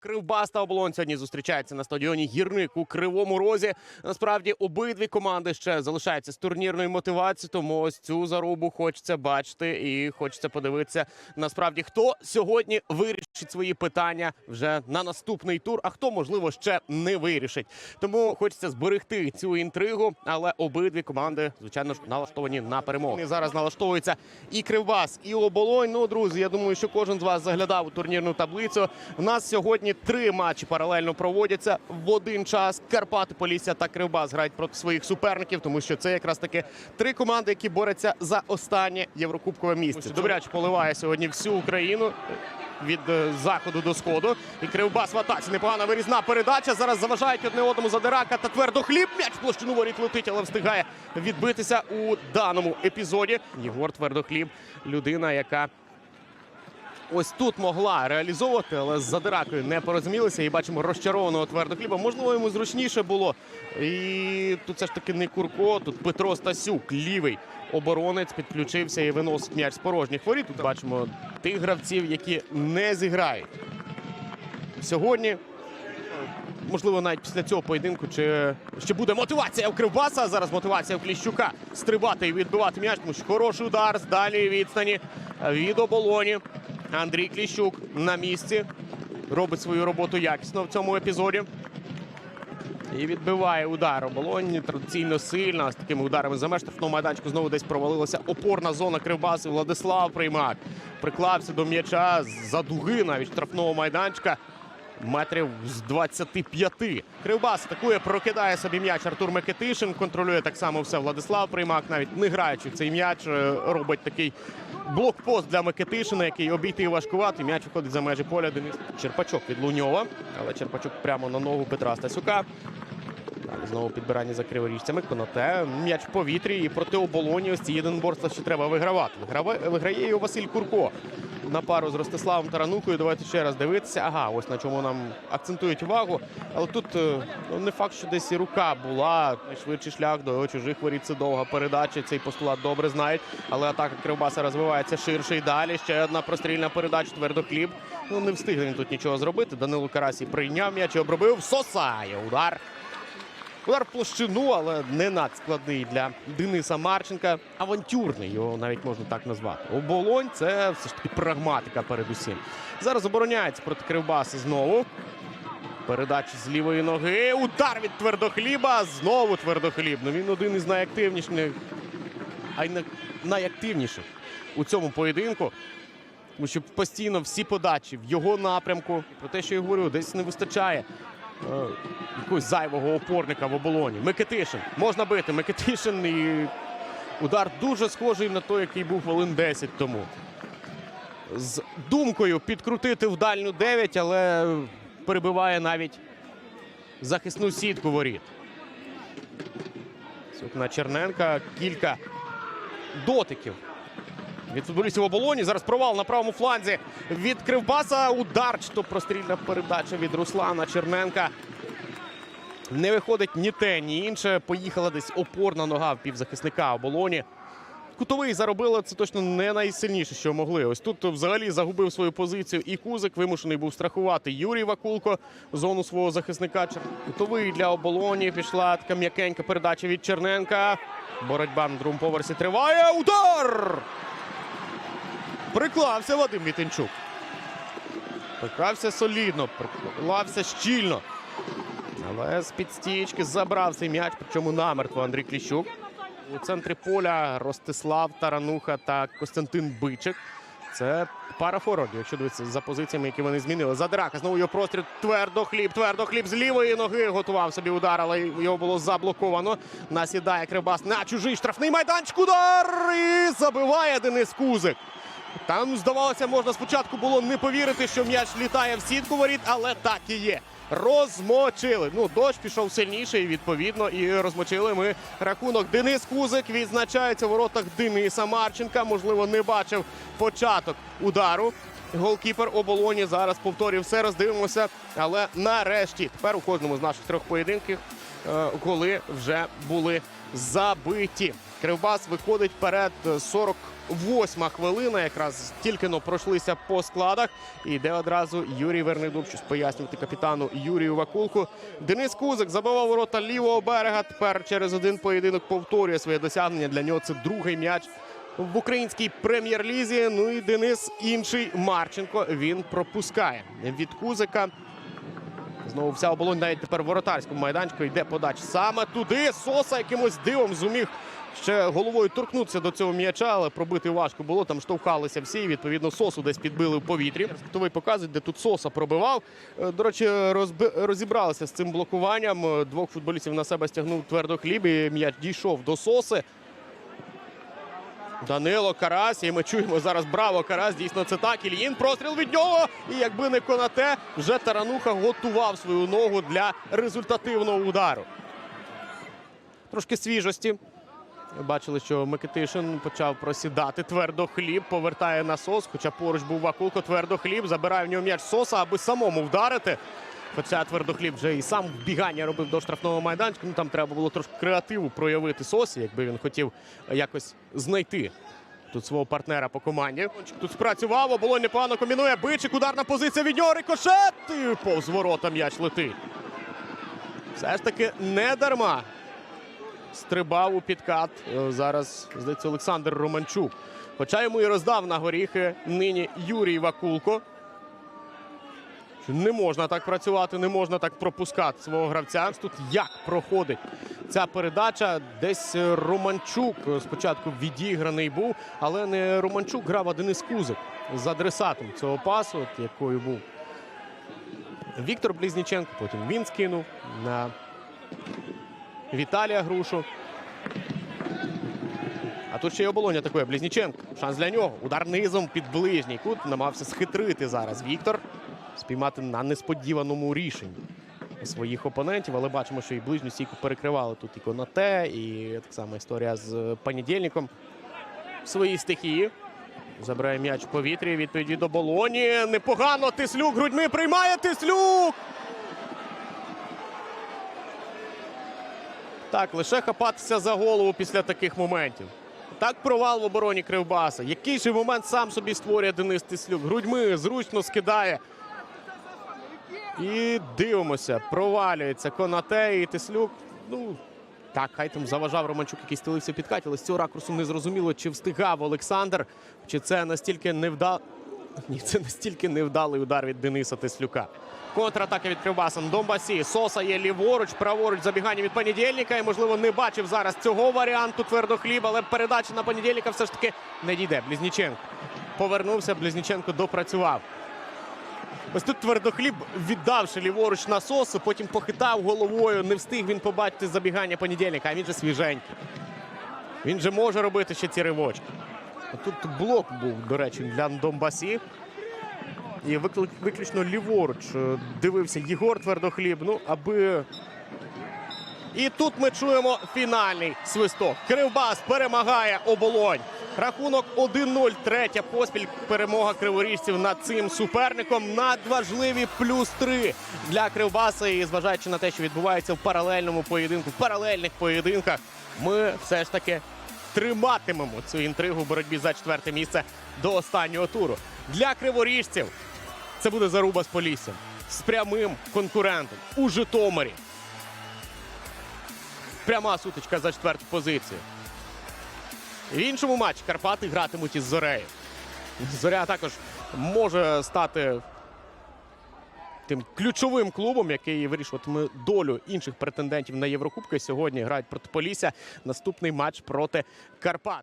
Кривбас та оболонь сьогодні зустрічаються на стадіоні Гірник у Кривому Розі. Насправді обидві команди ще залишаються з турнірної мотивації, тому ось цю зарубу хочеться бачити і хочеться подивитися. Насправді, хто сьогодні вирішить свої питання вже на наступний тур, а хто можливо ще не вирішить. Тому хочеться зберегти цю інтригу, але обидві команди, звичайно ж, налаштовані на перемогу. І зараз налаштовується і Кривбас, і оболонь. Ну, друзі, я думаю, що кожен з вас заглядав у турнірну таблицю. У нас сьогодні три матчі паралельно проводяться в один час. Карпати, Полісся та Кривбас грають проти своїх суперників, тому що це якраз таки три команди, які борються за останнє єврокубкове місце. Добряч поливає сьогодні всю Україну. Від е, заходу до сходу і Кривбас в атаці. Непогана вирізна передача. Зараз заважають одне одному задирака та твердо хліб. М'яч в площину воріт летить, але встигає відбитися у даному епізоді. Єгор Твердохліб, людина, яка ось тут могла реалізовувати, але з задиракою не порозумілися. І бачимо розчарованого твердохліба. Можливо, йому зручніше було. І тут все ж таки не Курко, тут Петро Стасюк, лівий оборонець, підключився і виносить м'яч з порожніх воріт. Тут бачимо тих гравців, які не зіграють сьогодні. Можливо, навіть після цього поєдинку чи ще буде мотивація у Кривбаса. Зараз мотивація у Кліщука стрибати і відбивати м'яч. Тому що хороший удар з далі відстані від оболоні. Андрій Кліщук на місці. Робить свою роботу якісно в цьому епізоді. І відбиває удар оболоні традиційно сильно. З такими ударами за меж штрафного майданчику знову десь провалилася опорна зона Кривбасу. Владислав Приймак приклався до м'яча за дуги навіть штрафного майданчика. Метрів з 25. Кривбас атакує, прокидає собі м'яч Артур Микитишин. Контролює так само все Владислав Приймак, навіть не граючи цей м'яч, е, робить такий блокпост для Микитишина, який обійти важкувато. М'яч виходить за межі поля. Денис Черпачок від Луньова. Але Черпачок прямо на ногу Петра Стасюка. Знову підбирання за криворіжцями. Коноте. М'яч в повітрі. І проти оболоні ось ці єдиноборства ще треба вигравати. Виграє його Василь Курко на пару з Ростиславом Таранукою. Давайте ще раз дивитися. Ага, ось на чому нам акцентують увагу. Але тут е, ну, не факт, що десь і рука була. Найшвидший шлях до чужих воріт. Це довга передача. Цей постулат добре знають. Але атака Кривбаса розвивається ширше і далі. Ще одна прострільна передача. Твердохліб. Ну не встиг він тут нічого зробити. Данило Карасій прийняв м'яч і обробив. Сосає удар. Удар площину, але не надскладний для Дениса Марченка. Авантюрний, його навіть можна так назвати. Оболонь це все ж таки прагматика передусім. Зараз обороняється проти Кривбаса знову. Передача з лівої ноги. Удар від твердохліба. Знову твердохліб. Ну він один із найактивніших, а й найактивніших у цьому поєдинку. Тому що постійно всі подачі в його напрямку. Про те, що я говорю, десь не вистачає якогось зайвого опорника в оболоні. Микитишин. Можна бити. Микитишин і удар дуже схожий на той, який був хвилин 10 тому. З думкою підкрутити в дальню 9, але перебиває навіть захисну сітку воріт. Сукна Черненка. Кілька дотиків від футболістів оболоні. Зараз провал на правому фланзі від Кривбаса. Удар чи то прострільна передача від Руслана Черненка. Не виходить ні те, ні інше. Поїхала десь опорна нога в півзахисника оболоні. Кутовий заробили це точно не найсильніше, що могли. Ось тут взагалі загубив свою позицію і Кузик вимушений був страхувати Юрій Вакулко зону свого захисника. Кутовий для оболоні пішла така м'якенька передача від Черненка. Боротьба на другому поверсі триває. Удар! Приклався Вадим Мітинчук. Приклався солідно, приклався щільно. Але з підстічки забрав цей м'яч, причому намертво Андрій Кліщук. У центрі поля Ростислав Тарануха та Костянтин Бичик. Це пара форвардів, якщо дивитися за позиціями, які вони змінили. Задрака знову його простріл. Твердо хліб, твердо хліб з лівої ноги готував собі удар, але його було заблоковано. Насідає Кривбас на чужий штрафний майданчик. Удар! І забиває Денис Кузик. Там, здавалося, можна спочатку було не повірити, що м'яч літає в сітку воріт, але так і є. Розмочили. Ну, дощ пішов сильніше, і відповідно, і розмочили ми рахунок. Денис Кузик відзначається в воротах Дениса Марченка. Можливо, не бачив початок удару. Голкіпер оболоні зараз повторює все, роздивимося. Але нарешті, тепер у кожному з наших трьох поєдинків е, голи вже були забиті. Кривбас виходить вперед. 48 хвилина. Якраз тільки но пройшлися по складах. І йде одразу Юрій Вернедуб, щось пояснювати капітану Юрію Вакулку. Денис Кузик забивав ворота лівого берега. Тепер через один поєдинок повторює своє досягнення. Для нього це другий м'яч в українській прем'єр-лізі. Ну і Денис інший Марченко. Він пропускає від Кузика. Знову вся оболонь навіть тепер воротарському майданчику йде подача саме туди. Соса якимось дивом зуміг ще головою торкнутися до цього м'яча, але пробити важко було. Там штовхалися всі. і, Відповідно, сосу десь підбили в повітрі. Хтовий показує, де тут соса пробивав. Е, До речі, розібралися з цим блокуванням. Е, Двох футболістів на себе стягнув твердо хліб. і М'яч дійшов до соси. Данило Карась, і ми чуємо зараз браво Карась. Дійсно, це так. Ільїн простріл від нього. І якби не конате, вже Тарануха готував свою ногу для результативного удару. Трошки свіжості. Бачили, що Микитишин почав просідати. Твердо хліб повертає на сос. Хоча поруч був Вакулко, твердо хліб. Забирає в нього м'яч соса, аби самому вдарити. Хоча твердохліб вже і сам вбігання робив до штрафного майданчика. Ну там треба було трошки креативу проявити сосі, якби він хотів якось знайти тут свого партнера по команді. Тут спрацював, оболонь непогано комбінує. Бичик, ударна позиція від нього. Рикошет! Повз ворота м'яч летить. Все ж таки не дарма. Стрибав у підкат. Е, Зараз, здається, Олександр Романчук. Хоча йому і роздав на горіхи нині Юрій Вакулко. Не можна так працювати, не можна так пропускати свого гравця. Тут як проходить ця передача? Десь Романчук спочатку відіграний був, але не Романчук грав, а Денис Кузик з адресатом цього пасу, якою був Віктор Близніченко. Потім він скинув на Віталія Грушу. А тут ще й оболонь атакує Близніченко. Шанс для нього. Удар низом під ближній кут. Намагався схитрити зараз Віктор. Спіймати на несподіваному рішенні своїх опонентів. Але бачимо, що і ближню стійку перекривали тут і Конате, і так само історія з понедільником в своїй стихії. Забирає м'яч в повітрі. Відповідь від оболоні. Непогано. Тислюк грудьми приймає Тислюк. Так, лише хапатися за голову після таких моментів. Так провал в обороні Кривбаса. Який же момент сам собі створює Денис Тислюк. Грудьми зручно скидає. І дивимося, провалюється Конате і Тислюк. Ну, так, хай там заважав Романчук, який стелився підкаті, але з цього ракурсу не зрозуміло, чи встигав Олександр, чи це настільки невда... Ні, це настільки невдалий удар від Дениса Тислюка. Контратака від Кривбаса. Донбасі. Соса є ліворуч, праворуч забігання від понедільника. І, можливо, не бачив зараз цього варіанту твердохліб, але передача на понедільника все ж таки не дійде. Близніченко повернувся. Близніченко допрацював. Ось тут твердохліб, віддавши ліворуч на сосу, потім похитав головою. Не встиг він побачити забігання понедільника, а він же свіженький. Він же може робити ще ці ривочки. Тут блок був, до речі, для Донбасі. І виключно ліворуч е, дивився Єгор Твердохліб. Ну, аби. І тут ми чуємо фінальний свисток. Кривбас перемагає оболонь. Рахунок 1-0. Третя поспіль перемога криворіжців над цим суперником. Надважливі плюс 3 для Кривбаса. І зважаючи на те, що відбувається в паралельному поєдинку, в паралельних поєдинках, ми все ж таки триматимемо цю інтригу в боротьбі за четверте місце до останнього туру. Для криворіжців це буде заруба з Поліссям з прямим конкурентом у Житомирі. Пряма сутичка за четверту позицію. В іншому матчі Карпати гратимуть із Зорею. Зоря також може стати тим ключовим клубом, який вирішуватиме долю інших претендентів на Єврокубки. Сьогодні грають проти Полісся. Наступний матч проти Карпат.